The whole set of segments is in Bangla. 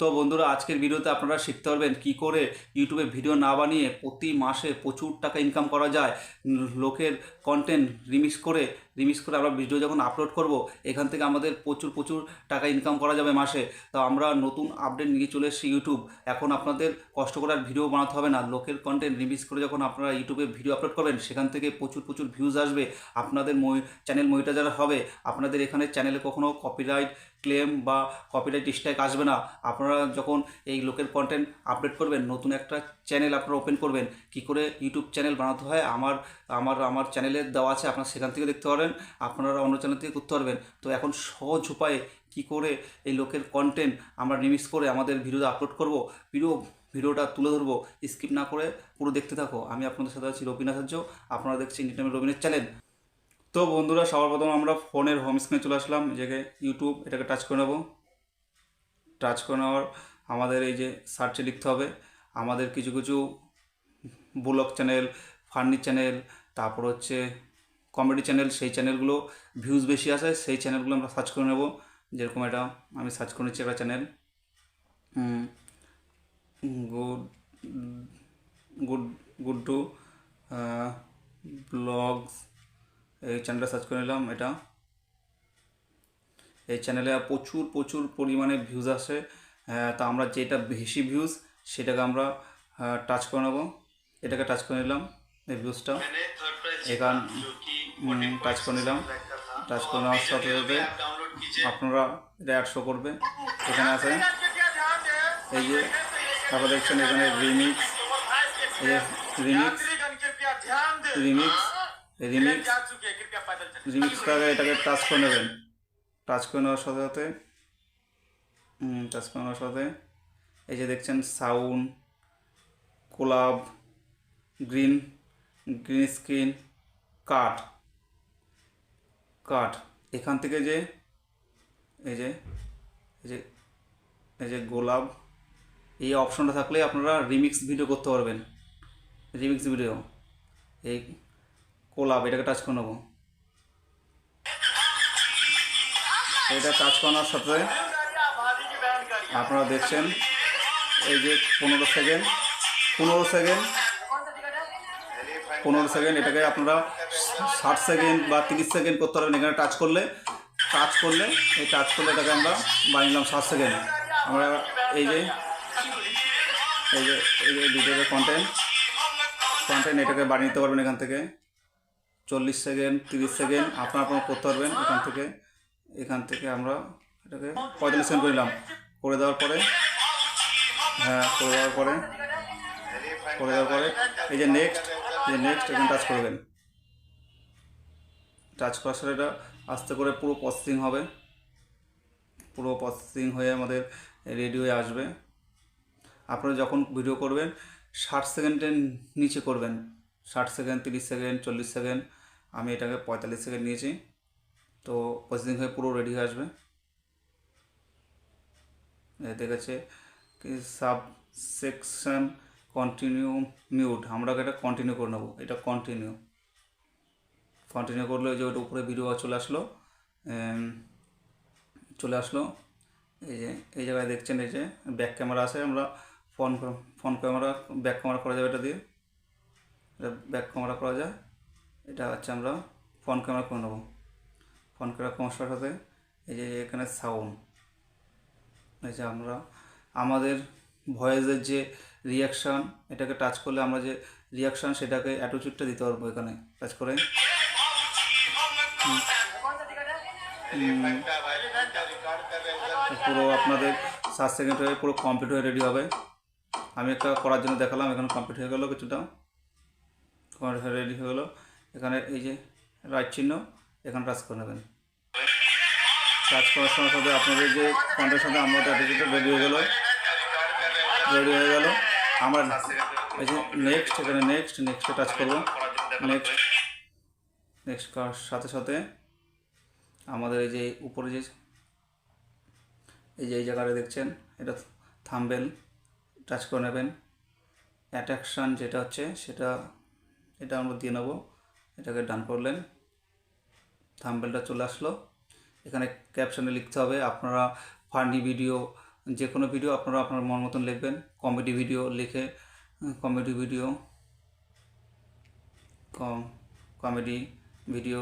তো বন্ধুরা, আজকের ভিডিওতে আপনারা শিখতে পারবেন কি করে ইউটিউবে ভিডিও না বানিয়ে প্রতি মাসে প্রচুর টাকা ইনকাম করা যায়। লোকের কন্টেন্ট রিমিক্স করে রিমিক্স করে আমরা ভিডিও যখন আপলোড করব, এখান থেকে আমাদের প্রচুর প্রচুর টাকা ইনকাম করা যাবে মাসে। তো আমরা নতুন আপডেট নিয়ে চলে এসেছি ইউটিউব এখন আপনাদের কষ্ট করার ভিডিও বানাতে হবে না। লোকের কন্টেন্ট রিমিক্স করে যখন আপনারা ইউটিউবে ভিডিও আপলোড করবেন, সেখান থেকে প্রচুর প্রচুর ভিউজ আসবে। আপনাদের চ্যানেল মনিটাইজার হবে, আপনাদের এখানে চ্যানেলে কখনো কপিরাইট ক্লেম বা কপিরাইট স্ট্রাইক আসবে না। আপনারা যখন এই লোকের কন্টেন্ট আপডেট করবেন, নতুন একটা চ্যানেল আপনারা ওপেন করবেন, কি করে ইউটিউব চ্যানেল বানাতে হয়, আমার আমার আমার চ্যানেলে দেওয়া আছে, আপনারা সেখান থেকে দেখতে পারেন। আপনারা অন্য চ্যানেল থেকে করতে পারবেন তো এখন সহজ উপায়ে কি করে এই লোকের কন্টেন্ট আমরা রিমিক্স করে আমাদের ভিডিওতে আপলোড করব ভিডিও ভিডিওটা তুলে ধরবো স্কিপ না করে পুরো দেখতে থাকো। আমি আপনাদের সাথে আছি রবিন আচার্য আপনারা দেখছেন ইন্টারনেট রবিনের চ্যানেল তো বন্ধুরা, সবার প্রথম আমরা ফোনের হোম স্ক্রিনে চলে আসলাম, এই ইউটিউব এটাকে টাচ করে নেব। টাচ করে নেওয়ার আমাদের এই যে সার্চে লিখতে হবে। আমাদের কিছু কিছু ব্লগ চ্যানেল ফার্নি চ্যানেল তারপর হচ্ছে কমেডি চ্যানেল সেই চ্যানেলগুলো ভিউজ বেশি আসে সেই চ্যানেলগুলো আমরা সার্চ করে নেব। যেরকম এটা আমি সার্চ করে নিচ্ছি একটা channel good good good to vlogs এই চ্যানেলটা সার্চ করে নিলাম এটা। এই চ্যানেলে প্রচুর প্রচুর পরিমাণে ভিউজ আসে। তা আমরা যেটা বেশি ভিউজ সেটাকে আমরা টাচ করে নেব। এটাকে টাচ করে নিলাম এই ভিউজটা এখান টাচ করে নিলাম। টাচ করে নেওয়ার সাথে সাথে আপনারা এটা অ্যাড শো করবে। এখানে আছে এই যে তারপর দেখছেন এখানে রিমিক্স। রিমিক্স। রিমিক্স। রিমিক্স। রিমিক্সটাকে এটাকে টাচ করে নেবেন। টাচ করে নেওয়ার সাথে সাথে টাচ করে নেওয়ার সাথে, এই যে দেখছেন sound, collab, green green screen cut cut এখান থেকে যে, এই যে এই যে এই যে গোলাপ, এই অপশনটা থাকলে আপনারা রিমিক্স ভিডিও করতে পারবেন। Remix video. এই কোলাপ এটাকে টাচ করে নেব। এটা টাচ করানোর সাথে আপনারা দেখছেন, এই যে পনেরো সেকেন্ড পনেরো সেকেন্ড পনেরো সেকেন্ড এটাকে আপনারা ষাট সেকেন্ড বা তিরিশ সেকেন্ড করতে পারবেন। এখানে টাচ করলে টাচ করলে, এই টাচ করলে এটাকে আমরা বানিয়ে নিলাম ষাট সেকেন্ড আমরা এই যে এই যে এই যে ভিডিওতে কন্টেন্ট কন্টেন্ট এটাকে বানিয়ে নিতে পারবেন এখান থেকে। চল্লিশ সেকেন্ড তিরিশ সেকেন্ড আপনার আপনার করতে পারবেন এখান থেকে। এখান থেকে আমরা এটাকে পঁয়তাল্লিশ সেকেন্ড করে নিলাম। করে দেওয়ার পরে হ্যাঁ করে দেওয়ার পরে, করে দেওয়ার পরে, এই যে নেক্সট নেক্সট এখানে টাচ করবেন। টাচ করার সাথে এটা আস্তে করে পুরো প্রসেসিং হবে। পুরো প্রসেসিং হয়ে আমাদের রেডি হয়ে আসবে। আপনারা যখন ভিডিও করবেন, ষাট সেকেন্ডের নিচে করবেন। ষাট সেকেন্ড, তিরিশ সেকেন্ড, চল্লিশ সেকেন্ড, আমি এটাকে পঁয়তাল্লিশ সেকেন্ড নিয়েছি। তো প্রসেসিং হয়ে পুরো রেডি হয়ে আসবে। গেছে কি সাব সেকশন কন্টিনিউ মিউট আমরা এটা কন্টিনিউ করে নেব। এটা কন্টিনিউ কন্টিনিউ করলে যে ওটা উপরে ভিডিও চলে আসলো। চলে আসলো। এই যে, এই জায়গায় দেখছেন এই যে ব্যাক ক্যামেরা আছে। আমরা phone phone camera back camera করা যাবে এটা দিয়ে। এটা ব্যাক ক্যামেরা করা যায়। এটা হচ্ছে আমরা ফোন ক্যামেরা করে নেব। ফোন ক্যামেরা করার সাথে এই যে এখানে সাউন্ড এই যে আমরা, আমাদের ভয়েসের যে রিয়াকশান এটাকে টাচ করলে আমরা যে রিয়াকশান সেটাকে অ্যাটিটিউডটা দিতে পারব এখানে। টাচ করে। পুরো আপনাদের সাত সেকেন্ড হয়ে পুরো কমপ্লিট হয়ে রেডি হবে। আমি একটা করার জন্য দেখালাম এখানে কমপ্লিট হয়ে গেলো কিছুটা। কমপ্লিট হয়ে রেডি হয়ে গেলো। এখানে এই যে রাইট চিহ্ন এখানে টাচ করে নেবেন। টাচ করার সঙ্গে সাথে আপনাদের যে কন্টের সাথে আমাদের রেডি হয়ে গেলো। রেডি হয়ে গেল। আমরা এই যে নেক্সট এখানে নেক্সট নেক্সটে টাচ করব। নেক্সট নেক্সট করার সাথে সাথে আমাদের এই যে উপরে যে, এই যে এই জায়গাটা দেখছেন, এটা থাম্বেল টাচ করে নেবেন। অ্যাট্রাকশান যেটা হচ্ছে, সেটা, এটা আমরা দিয়ে নেব। এটাকে ডান করলেন। থাম্বেলটা চলে আসলো। এখানে ক্যাপশনে লিখতে হবে, আপনারা ফানি ভিডিও যে কোনো ভিডিও আপনারা আপনার মন মতন লিখবেন। কমেডি ভিডিও লিখে comedy video com comedy video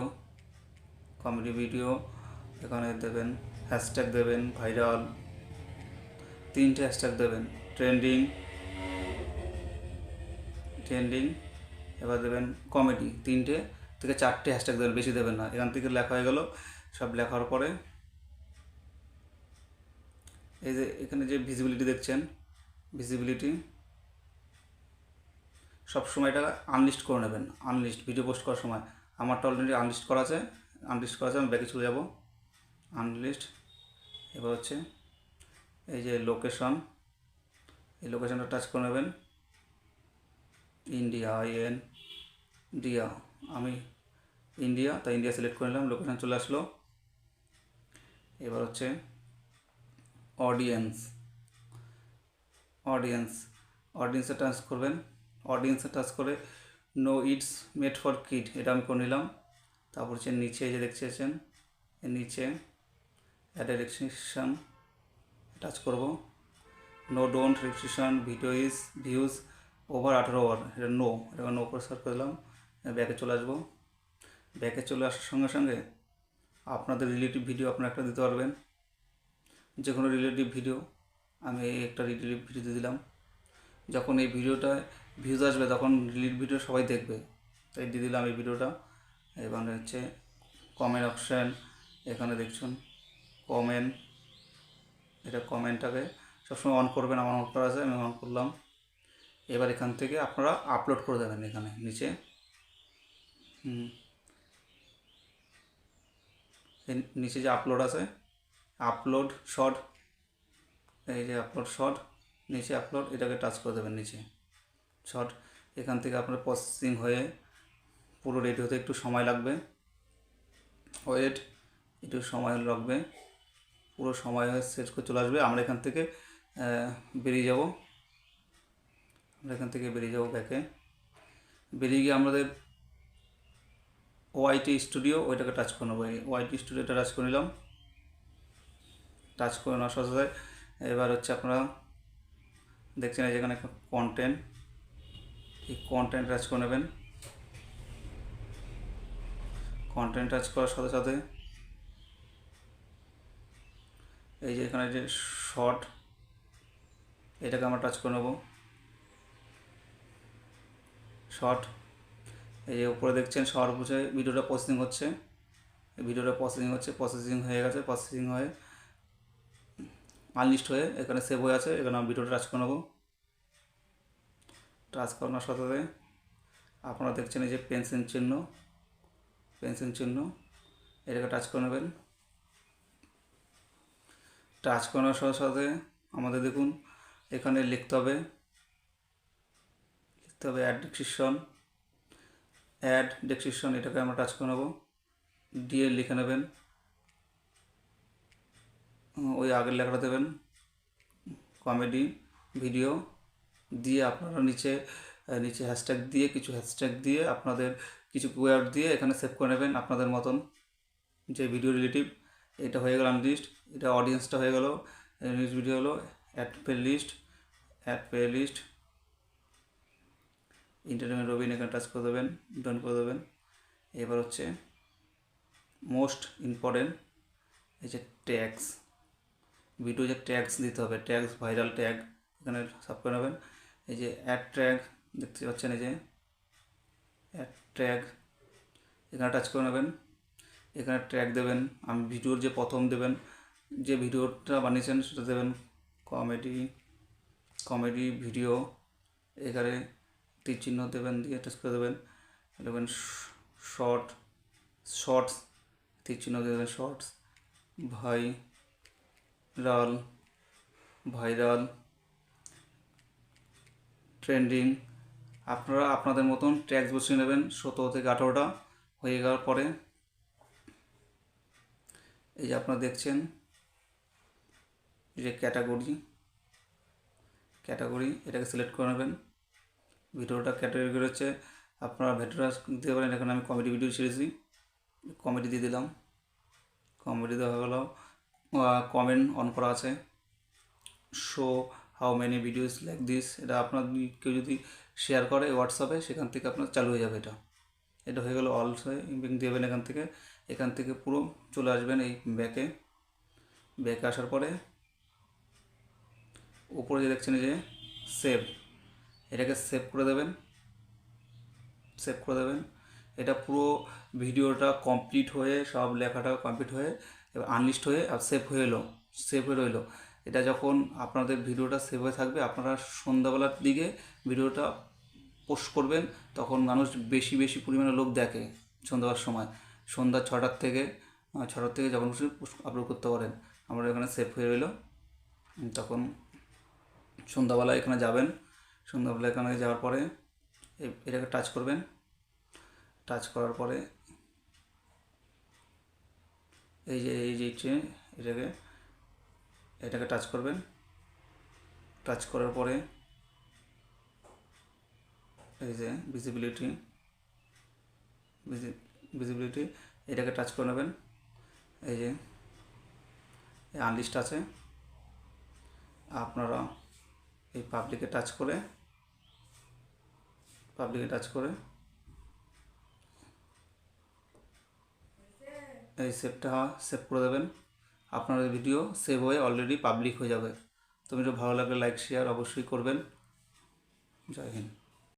comedy video এখানে দেবেন হ্যাশট্যাগ দেবেন ভাইরাল তিনটে হ্যাশট্যাগ দেবেন ট্রেন্ডিং ট্রেন্ডিং এবার দেবেন কমেডি তিনটে থেকে চারটে হ্যাশট্যাগ দেবেন, বেশি দেবেন না। এখান থেকে লেখা হয়ে গেল, সব লেখার পরে এই যে এখানে যে ভিজিবিলিটি দেখছেন ভিজিবিলিটি সব সময় এটা আনলিস্ট করে নেবেন। আনলিস্ট ভিডিও পোস্ট করার সময়। আমারটা অলরেডি আনলিস্ট করা আছে আনলিস্ট করা আছে, আমি ব্যাকে চলে যাব। আনলিস্ট এবার হচ্ছে এই যে লোকেশন এই লোকেশনটা টাচ করে নেবেন। ইন্ডিয়া আইএন ইন্ডিয়া আমি ইন্ডিয়া তাই ইন্ডিয়া সিলেক্ট করে নিলাম লোকেশন চলে আসলো। এবার হচ্ছে অডিয়েন্স অডিয়েন্স অডিয়েন্সে টাচ করবেন। অডিয়েন্সে টাচ করে no it's made for kid এটা আমি করে নিলাম। তারপর হচ্ছে নিচে যে দেখছেন এর নিচে অ্যাড টাচ করব। No don't restriction video is views over আঠারো ওভার এটা নো এটা নো করে সার্চ করে দিলাম, ব্যাকে চলে আসব। ব্যাকে চলে আসার সঙ্গে সঙ্গে আপনাদের রিলেটিভ ভিডিও আপনারা একটা দিতে পারবেন। যে কোনো রিলেটিভ ভিডিও আমি একটা রিলেটিভ ভিডিও দিলাম। যখন এই ভিডিওটা ভিউজ আসবে, তখন রিলেটিভ ভিডিও সবাই দেখবে। তাই দিয়ে দিলাম এই ভিডিওটা এখানে হচ্ছে কমেন্ট অপশান এখানে দেখছেন কমেন্ট এটা কমেন্টটাকে সবসময় অন করবেন, আমার অন করা আছে, আমি অন করলাম। এবার এখান থেকে আপনারা আপলোড করে দেবেন এখানে, নিচে। নিচে যে আপলোড আছে আপলোড শর্ট এই যে আপলোড শর্ট নিচে আপলোড এটাকে টাচ করে দেবেন নিচে। শর্ট এখান থেকে আপনার প্রসেসিং হয়ে পুরো রেডি হতে একটু সময় লাগবে। ওয়েট একটু সময় লাগবে। পুরো সময় হয়ে সেট করে চলে আসবে। আমরা এখান থেকে বেরিয়ে যাব। আমরা এখান থেকে বেরিয়ে যাব ব্যাকে বেরিয়ে গিয়ে আমাদের ওয়াইটি স্টুডিও ওইটাকে টাচ করে নেব। ওয়াইটি স্টুডিওটা টাচ করে নিলাম। টাচ করে নেওয়ার সাথে সাথে এবার হচ্ছে আপনারা দেখছেন যেখানে কন্টেন্ট এই কন্টেন্ট টাচ করে নেবেন। কন্টেন্ট টাচ করার সাথে সাথে এই যে এখানে যে শর্ট এটাকে আমরা টাচ করে নেব। শর্ট এই যে উপরে দেখছেন সবার বুঝে ভিডিওটা প্রসেসিং হচ্ছে। ভিডিওটা প্রসেসিং হচ্ছে প্রসেসিং হয়ে গেছে প্রসেসিং হয়ে আনলিস্ট হয়ে এখানে সেভ হয়ে আছে, এখানে আমি ভিডিওটা টাচ করে নেব। টাচ করানোর সাথে সাথে আপনারা দেখছেন এই যে পেন্সিল চিহ্ন পেন্সিল চিহ্ন, এটাকে টাচ করে নেবেন। টাচ করানোর সাথে সাথে আমাদের দেখুন, এখানে লিখতে হবে লিখতে হবে অ্যাড ডিসক্রিপশন অ্যাড ডেসক্রিপশন এটাকে আমরা টাচ করে নেব। দিয়ে লিখে নেবেন। ওই আগের লেখাটা দেবেন। কমেডি, ভিডিও দিয়ে আপনারা নিচে নিচে হ্যাশট্যাগ দিয়ে, কিছু হ্যাশট্যাগ দিয়ে আপনাদের কিছু ওয়ার্ড দিয়ে এখানে সেভ করে নেবেন আপনাদের মতন যে ভিডিও রিলেটিভ এটা হয়ে গেল লিস্ট এটা অডিয়েন্সটা হয়ে গেল নিউজ ভিডিও হলো add playlist add playlist internet Robin এখানে টাচ করে দেবেন ডান করে দেবেন। এবার হচ্ছে মোস্ট ইম্পর্টেন্ট এই যে ট্যাক্স ভিডিও যে ট্যাক্স দিতে হবে ট্যাক্স ভাইরাল ট্যাগ, এখানে সাব করে নেবেন। এই যে অ্যাড ট্যাগ, দেখতে পাচ্ছেন এই যে অ্যাড ট্যাগ, এখানে টাচ করে নেবেন। এখানে ট্র্যাক দেবেন, আমি ভিডিওর যে প্রথম দেবেন, যে ভিডিওটা বানিয়েছেন সেটা দেবেন। কমেডি কমেডি ভিডিও, এখানে তীর চিহ্ন দেবেন দিয়ে টাচ করে দেবেন। দেবেন শর্ট শর্টস, তীর চিহ্ন দেবেন, শর্টস, ভাই রাল ভাইরাল ট্রেন্ডিং আপনারা আপনাদের মতন ট্যাক্স বসিয়ে নেবেন সতেরো থেকে আঠারোটা হয়ে যাওয়ার পরে। এই যে আপনারা দেখছেন যে ক্যাটাগরি ক্যাটাগরি এটাকে সিলেক্ট করে নেবেন। ভিডিওটা ক্যাটাগরি হচ্ছে আপনারা ভিডিওটা দিতে পারেন। এখানে আমি কমেডি ভিডিও ছেড়েছি। কমেডি দিয়ে দিলাম। কমেডি দেওয়া গেল। কমেন্ট অন করা আছে। Show how many videos like this এটা আপনার কেউ যদি শেয়ার করে হোয়াটসঅ্যাপে সেখান থেকে আপনার চালু হয়ে যাবে এটা। এটা হয়ে গেল অল ইম্পিং দেবেন এখান থেকে। এখান থেকে পুরো চলে আসবেন এই ব্যাকে ব্যাকে আসার পরে উপরে যে দেখছেন যে সেভ এটাকে সেভ করে দেবেন। সেভ করে দেবেন। এটা পুরো ভিডিওটা কমপ্লিট হয়ে, সব লেখাটা কমপ্লিট হয়ে এবার আনলিস্ট হয়ে আর সেভ হয়ে এলো সেভ হয়ে রইল। এটা যখন আপনাদের ভিডিওটা সেভ হয়ে থাকবে, আপনারা সন্ধ্যাবেলার দিকে ভিডিওটা পোস্ট করবেন, তখন মানুষ বেশি বেশি পরিমাণে লোক দেখে সন্ধ্যাবার সময়। সন্ধ্যা ছটার থেকে ছটার থেকে যখন খুশি আপলোড করতে পারেন, আমরা এখানে সেভ হয়ে রইল। তখন সন্ধ্যাবেলা এখানে যাবেন, সন্ধ্যাবেলা এখানে যাওয়ার পরে এটাকে টাচ করবেন। টাচ করার পরে এই যে এই যে ইচ্ছে, এটাকে এটাকে টাচ করবেন। টাচ করার পরে, এই যে ভিজিবিলিটি ভিজিবিলিটি এটাকে টাচ করে নেবেন। এই যে আনলিস্ট আছে। আপনারা এই পাবলিকে টাচ করে পাবলিকে টাচ করে এই সেভটা সেভ করে দেবেন। আপনার ভিডিও সেভ হয়ে অলরেডি পাবলিক হয়ে যাবে। তো ভিডিও ভালো লাগলে লাইক শেয়ার অবশ্যই করবেন। জয় হিন্দ।